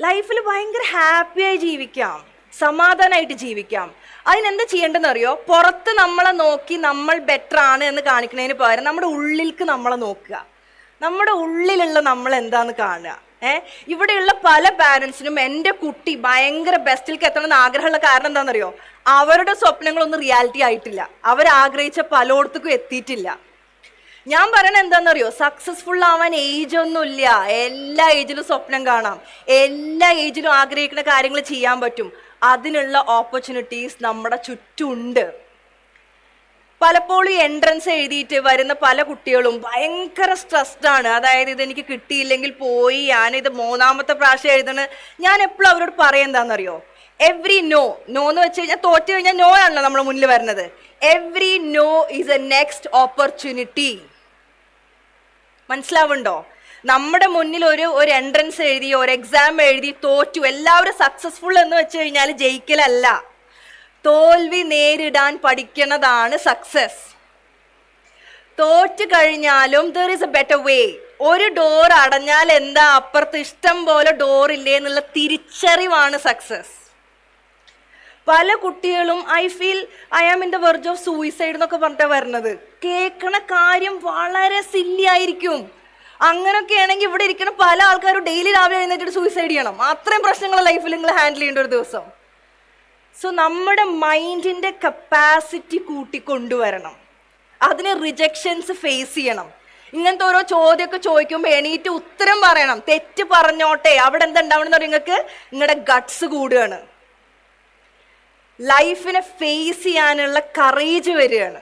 ലൈഫിൽ ഭയങ്കര ഹാപ്പിയായി ജീവിക്കാം. സമാധാനമായിട്ട് ജീവിക്കാം. അതിനെന്താ ചെയ്യേണ്ടതെന്ന് അറിയോ? പുറത്ത് നമ്മളെ നോക്കി നമ്മൾ ബെറ്റർ ആണ് എന്ന് കാണിക്കുന്നതിന് പകരം നമ്മുടെ ഉള്ളിലേക്ക് നമ്മളെ നോക്കുക. നമ്മുടെ ഉള്ളിലുള്ള നമ്മൾ എന്താന്ന് കാണുക. ഏഹ് ഇവിടെയുള്ള പല പാരൻസിനും എന്റെ കുട്ടി ഭയങ്കര ബെസ്റ്റിലേക്ക് എത്തണമെന്ന് ആഗ്രഹമുള്ള കാരണം എന്താണെന്നറിയോ? അവരുടെ സ്വപ്നങ്ങളൊന്നും റിയാലിറ്റി ആയിട്ടില്ല. അവരാഗ്രഹിച്ച പലയിടത്തേക്കും എത്തിയിട്ടില്ല. ഞാൻ പറയണത് എന്താണെന്നറിയോ സക്സസ്ഫുൾ ആവാൻ ഏജ് ഒന്നുമില്ല. എല്ലാ ഏജിലും സ്വപ്നം കാണാം. എല്ലാ ഏജിലും ആഗ്രഹിക്കുന്ന കാര്യങ്ങൾ ചെയ്യാൻ പറ്റും. അതിനുള്ള ഓപ്പർച്യൂണിറ്റീസ് നമ്മുടെ ചുറ്റുണ്ട് പലപ്പോഴും എൻട്രൻസ് എഴുതിയിട്ട് വരുന്ന പല കുട്ടികളും ഭയങ്കര സ്ട്രെസ്ഡാണ് അതായത് ഇതെനിക്ക് കിട്ടിയില്ലെങ്കിൽ പോയി. ഞാനിത് മൂന്നാമത്തെ പ്രാവശ്യം എഴുതണ. ഞാൻ എപ്പോഴും അവരോട് പറയുന്നതാണെന്നറിയോ എവ്രി നോ നോ എന്ന് വെച്ച് കഴിഞ്ഞാൽ തോറ്റു കഴിഞ്ഞാൽ നോ ആണല്ലോ നമ്മുടെ മുന്നിൽ വരുന്നത്. Every no is a next opportunity മനസ്സിലാവുണ്ടോ? നമ്മുടെ മുന്നിൽ ഒരു ഒരു എൻട്രൻസ് എഴുതി ഒരു എക്സാം എഴുതി തോറ്റു. എല്ലാവരും സക്സസ്ഫുൾ എന്ന് വെച്ച് കഴിഞ്ഞാൽ ജയിക്കലല്ല. തോൽവി നേരിടാൻ പഠിക്കുന്നതാണ് സക്സസ് തോറ്റു കഴിഞ്ഞാലും there is a better way ഒരു ഡോർ അടഞ്ഞാൽ എന്താ? അപ്പുറത്ത് ഇഷ്ടം പോലെ ഡോർ ഇല്ലേ എന്നുള്ള തിരിച്ചറിവാണ് സക്സസ് പല കുട്ടികളും I feel I am in the verge of suicide എന്നൊക്കെ പറഞ്ഞിട്ടാണ് വരുന്നത് കേൾക്കണ കാര്യം വളരെ സില്ലി ആയിരിക്കും. അങ്ങനൊക്കെ ആണെങ്കിൽ ഇവിടെ ഇരിക്കുന്ന പല ആൾക്കാരും ഡെയിലി രാവിലെ എഴുന്നേറ്റിട്ട് സൂയിസൈഡ് ചെയ്യണം. അത്രയും പ്രശ്നങ്ങൾ ലൈഫിൽ നിങ്ങൾ ഹാൻഡിൽ ചെയ്യേണ്ട ഒരു ദിവസം. സോ നമ്മുടെ മൈൻഡിന്റെ കപ്പാസിറ്റി കൂട്ടിക്കൊണ്ടുവരണം. അതിന് റിജക്ഷൻസ് ഫേസ് ചെയ്യണം. ഇങ്ങനത്തെ ഓരോ ചോദ്യമൊക്കെ ചോദിക്കുമ്പോൾ എണീറ്റ് ഉത്തരം പറയണം. തെറ്റ് പറഞ്ഞോട്ടെ അവിടെ എന്താ ഉണ്ടാവണമെന്ന് നിങ്ങൾക്ക്? നിങ്ങളുടെ ഗട്ട്സ് കൂടുകയാണ്. ലൈഫിനെ ഫേസ് ചെയ്യാനുള്ള കറേജ് വരികയാണ്.